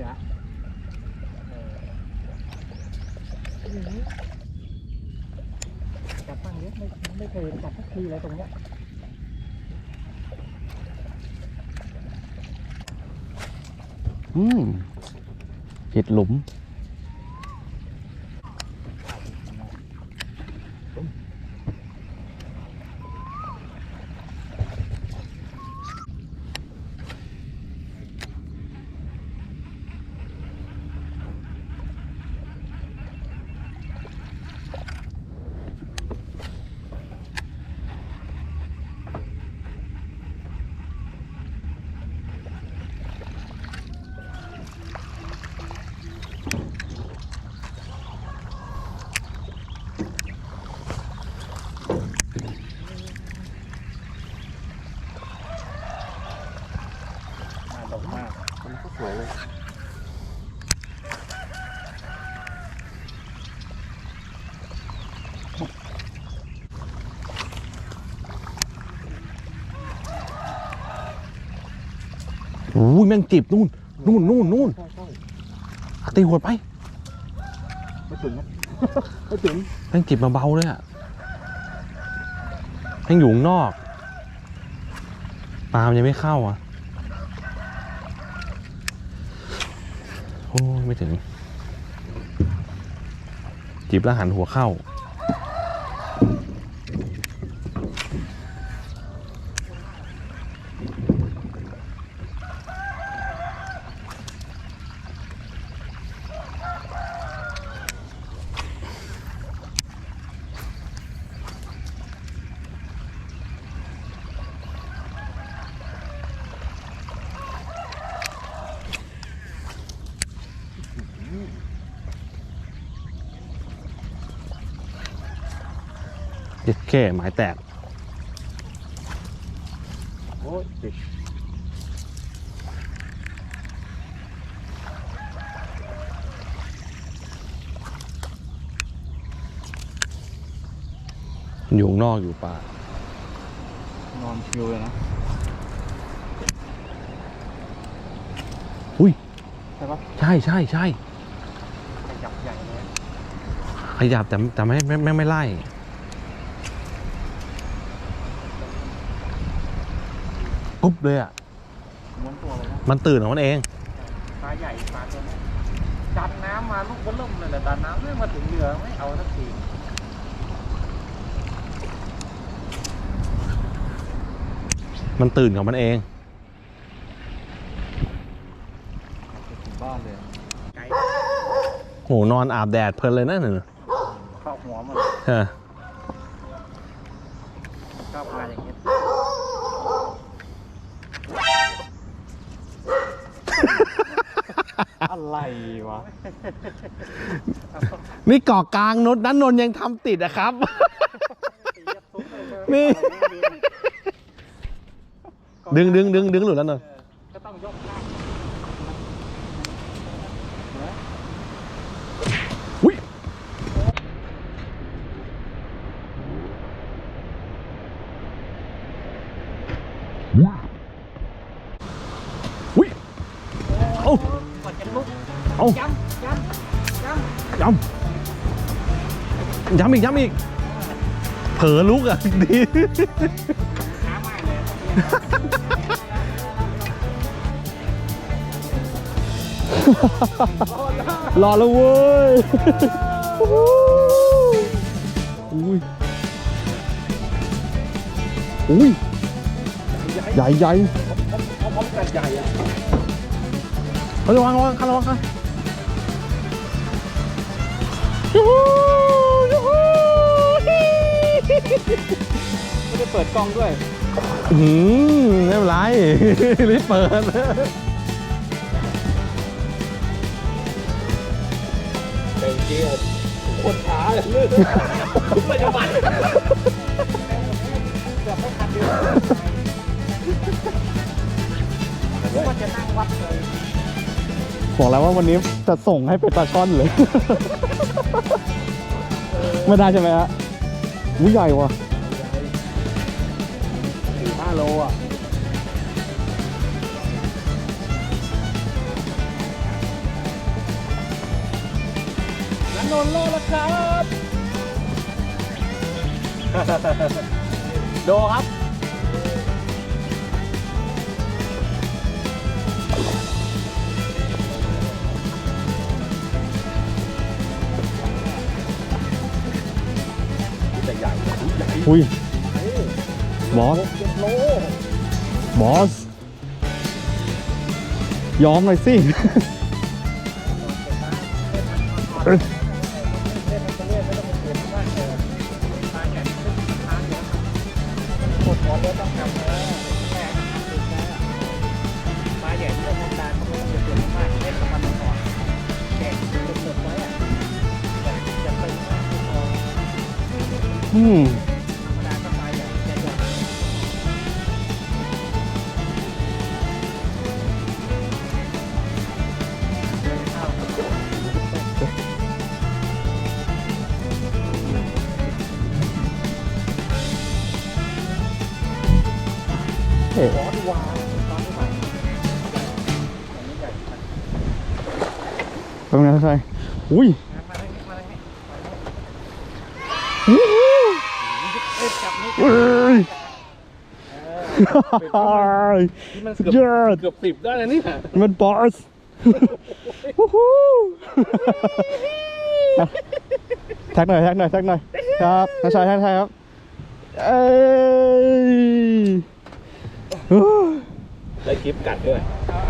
พร้อมกันดีฮะจับตั้งเยอะไม่ไม่เคยจับสักทีเลยตรงเนี้ยอืมเจ็ดหลุม มาดกมาก มันก็สวยเลยโอ้ ยแม่งจีบนู่นนู่นนู่นนู่นใช่ใช่เอาตีหัวไปไม่ถึงนะไม่ถึงแม่งจีบมาเบาเลยอะแม่งอยู่ข้างนอกปลามันยังไม่เข้าอะโอ้ยไม่ถึงจีบแล้วหันหัวเข้า เจ็ดแค่หมายแตกโอ้ยติดอยู่ข้างนอกอยู่ป่า นอนชิวเลยนะ อุ้ย ใช่ปะใช่ใช่ใช่ขยับใหญ่เลย ขยับแต่แต่ไม่ไม่ไม่ไม่ไล่ ปุ๊บเลยอะม้วนตัวเลยนะมันตื่นของมันเอง ปลาใหญ่ปลาตัวนี้ดันน้ำมาลูกบนล่มเลยแหละดันน้ำไม่มาถึงเรือไม่เอาสักทีมันตื่นของมันเองถึงบ้านเลยไกลโหนอนอาบแดดเพลินเลยนะหนึ่งเข้าหัวมัน เออ อะไรวะ นี่เกาะกลางนนนั้นนนยังทำติดอะครับ นี่ ดึงดึงดึงดึงหลุดแล้วเนอะก็ต้องยกลากอุ้ เอาย้ำย้ำย้ย้ำย้ำอีกย้ำอีก เผลอลุกอะดีำช้ามากเลยรอแล้วเว้ยอุ้ยอุ้ยใหญ่ใหญ่เขาพร้อมกันใหญ่อะเฮ้ยระวังระวังคันระวังคัน ยูฮูยูฮูไม่ได้เปิดกล้องด้วยอืมไม่เป็นไร รีบเปิดเต็มที่คนช้าเลยลื่นไม่จะมันแบบไม่ทันเดียว่าจะนั่งวัดเลยบอกแล้วว่าวันนี้จะส่งให้เป็นปลาช่อนเลย ไม่ได้ใช่ไหมฮะวิ่งใหญ่ว่ะสี่ห้าโลอะนันนนโลแล้วครับ โดครับ อุ้ยบอสบอสยอมหน่อยสิอ้ยกดหั เป็นไงท่านชายอุ้ยมาเลยมาเลยอู้หูเอ้ยจับนี่เอ้ยเออนี่มันสุดเกือบยอดเกือบสิบได้แล้วเนี่ยมันบอสวู้ฮู้แท็กหน่อยแท็กหน่อยแท็กหน่อย ครับท่านชายท่านชายครับ เอ้ยโอ้ ได้คลิปกัดด้วย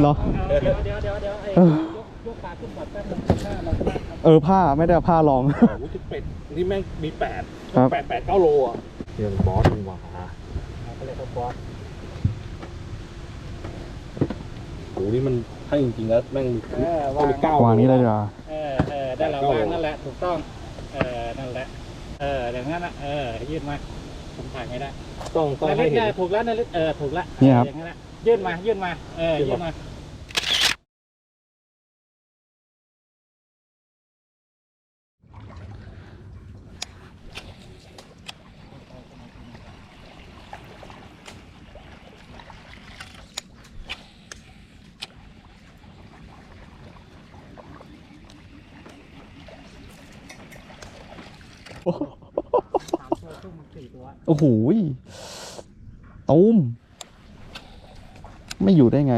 เหรอเดี๋ยวเดี๋ยวเดี๋ยวเดี๋ยวไอ้เออยกยกขาขึ้นก่อนแป๊บนึงหน้าเราหน้าเราเออผ้าไม่ได้เอาผ้ารอง โอ้โหที่เป็ดนี่แม่งมีแปดครับ แปดแปดเก้าโลอะเรื่องบอสมันหวาเขาเรียกว่าบอสโอ้โหนี่มันถ้าจริงๆแล้วแม่งเออต้องมีเก้าวางนี้เลยดีกว่าเออเออได้แล้ววางนั่นแหละถูกต้อง เออนั่นแหละ เอออย่างนั้นนะเออยืดมา ผมถ่ายไม่ได้ต้องต้องนาให้ฬิเห็กานถูกแล้วนาฬิกาเออถูกแล้วเนี่ยครับ อย่างนั้นแหละยื่นมายื่นมาเออยื่ยื่นนมามาสามตัวตุ้ม สี่ตัวโอ้โหยตูมไม่อยู่ได้ไง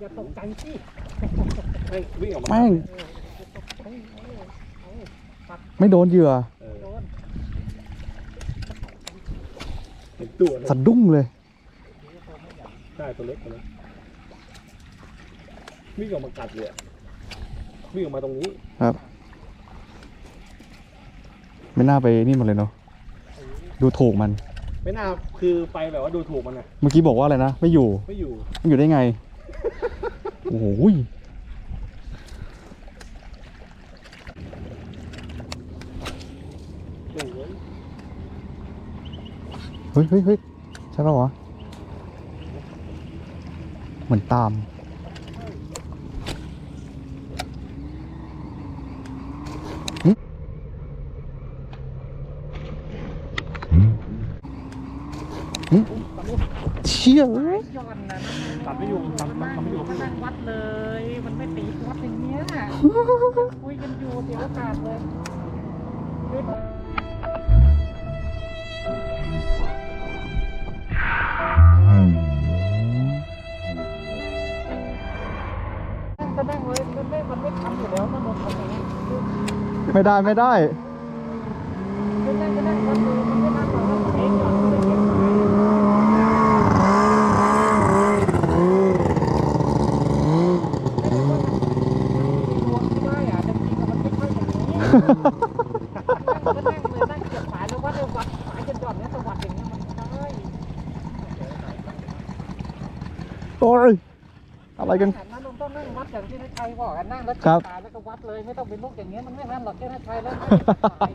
อย่าตกใจสิแม่งวิ่งออกมาแม่ง ไม่โดนเหยื่อเออโดน เห็นตัวนะสะดุ้งเลย ใช่ตัวเล็กตัวเล็กวิ่งออกมากัดเลยอะวิ่งออกมาตรงนี้ครับ ไม่น่าไปนี่มันเลยเนาะดูถูกมัน ไม่น่าคือไปแบบว่าดูถูกมันนะเมื่อกี้บอกว่าอะไรนะ ไม่อยู่ไม่อยู่ มันอยู่ได้ไง โอ้โหยโอ้โหเฮ้ยเฮ้ยเฮ้ยใช่ป่าวะ เหมือนตามหึหึเชี่ยเอ้ยย้อนนะตัดไม่อยู่ตัดมันตัดนั่งไม่อยู่ มันนั่งวัดเลย มันไม่ตีวัดอย่างเงี้ย คุยกันอยู่เดี๋ยวโอกาสเลย มันไม่มันไม่ทำอยู่แล้วมันโดนทำอย่างนี้ไม่ได้ไม่ได้คือนั่งก็นั่งวัดเลยมันไม่นั่งหรอกมันเองก่อนมันไม่เก็บรวมที่ได้อะจริงๆมันไม่ใช่อย่างนี้นั่งก็นั่งเลยนั่งเก็บสายแล้ววัดเลยวัดสายจนหย่อนเนี่ยจะวัดอย่างเงี้ยมันไม่ได้โอ้ยอะไรกัน ชัยบอกอะนั่งแล้วครัจับบสายแล้วก็วัดเลยไม่ต้องเป็นลูกอย่างเงี้ยมันไม่นั่นหรอกแค่นายชัยแล้วนั่งเก็บสาย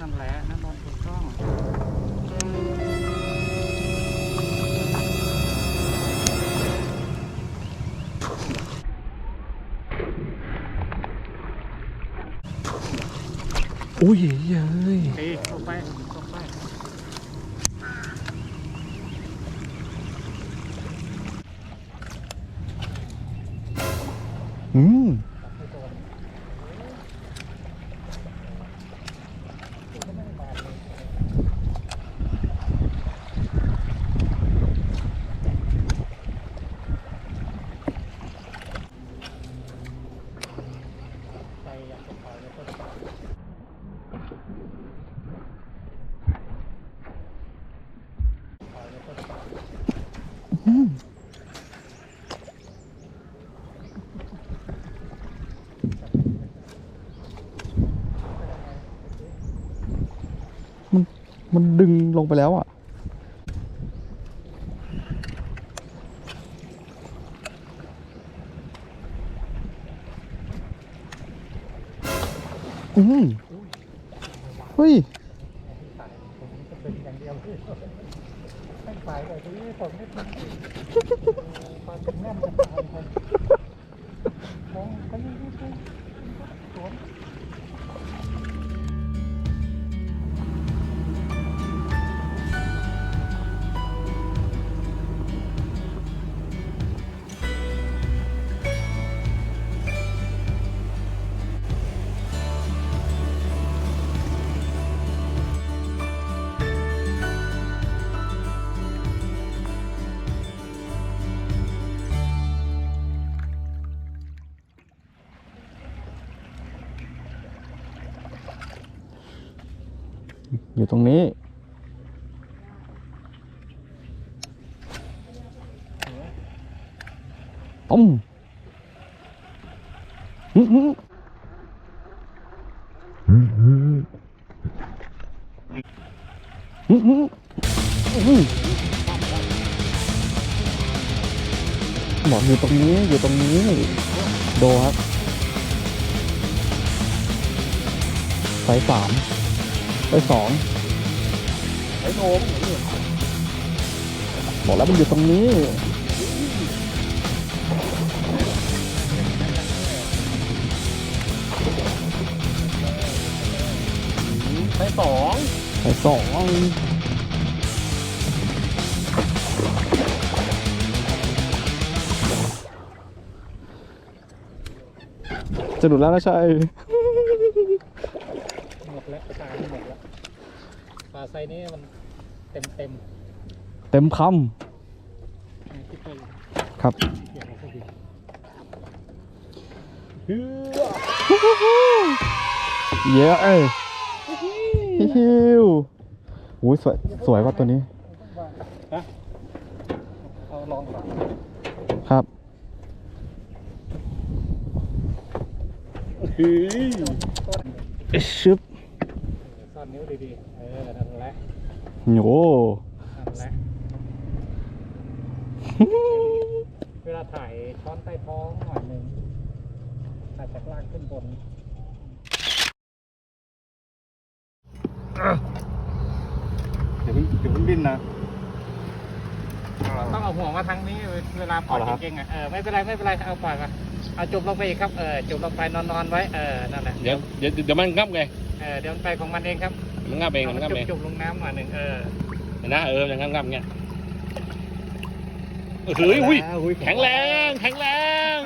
นั่นแหละนั่นนอนถูกต้อง อุ้ยเย้ยตีลงไปลงไป อืมอืมมัน มันดึงลงไปแล้วอะอืมเฮ้ย อยู่ตรงนี้ ต้มอืมอืมอืมอืมอืมอืมอืมบอกอยู่ตรงนี้ อยู่ตรงนี้ โดครับไฟสาม ไฟสองไอ้โถมบอกแล้วมันอยู่ตรงนี้ไปสองไฟสองจะหลุดแล้วนะชัย หมดแล้วตายหมดแล้ว ปลาไซนี้มันเต็มเต็มเต็มคที่เป็นำครับเกี่ยวกับพวกนี้เย้เอ้ยฮิวอุ้ยสวยสวยว่ะตัวนี้ฮะเอาลองก่อนครับเฮ้ยชึบซ่อนนิ้วดีๆเออนั่นแหละ โอ้นั่นแหละเวลาถ่ายช้อนใต้ท้องหน่อยหนึ่งถ่ายจากล่างขึ้นบนเดี๋ยวเดี๋ยวดิ้นนะ ต้องเอาหัวมาทางนี้เวลาปล่อยเอาเหรอครับ เก่งๆอะเออไม่เป็นไรไม่เป็นไรเอาปล่อยมาเอาจุบลงไปอีกครับเออจุบลงไปนอนๆไว้เออนั่นแหละเดี๋ยวเดี๋ยวเดี๋ยวมันงับไงเออเดี๋ยวมันไปของมันเองครับมันงับเองมันงับจุเอบงจุบลงน้ำหน่อยหนึ่งเออเห็นนะเออมันงับงับเงี้ยเฮ้ยอุ้ยแข็งแรงแข็งแรง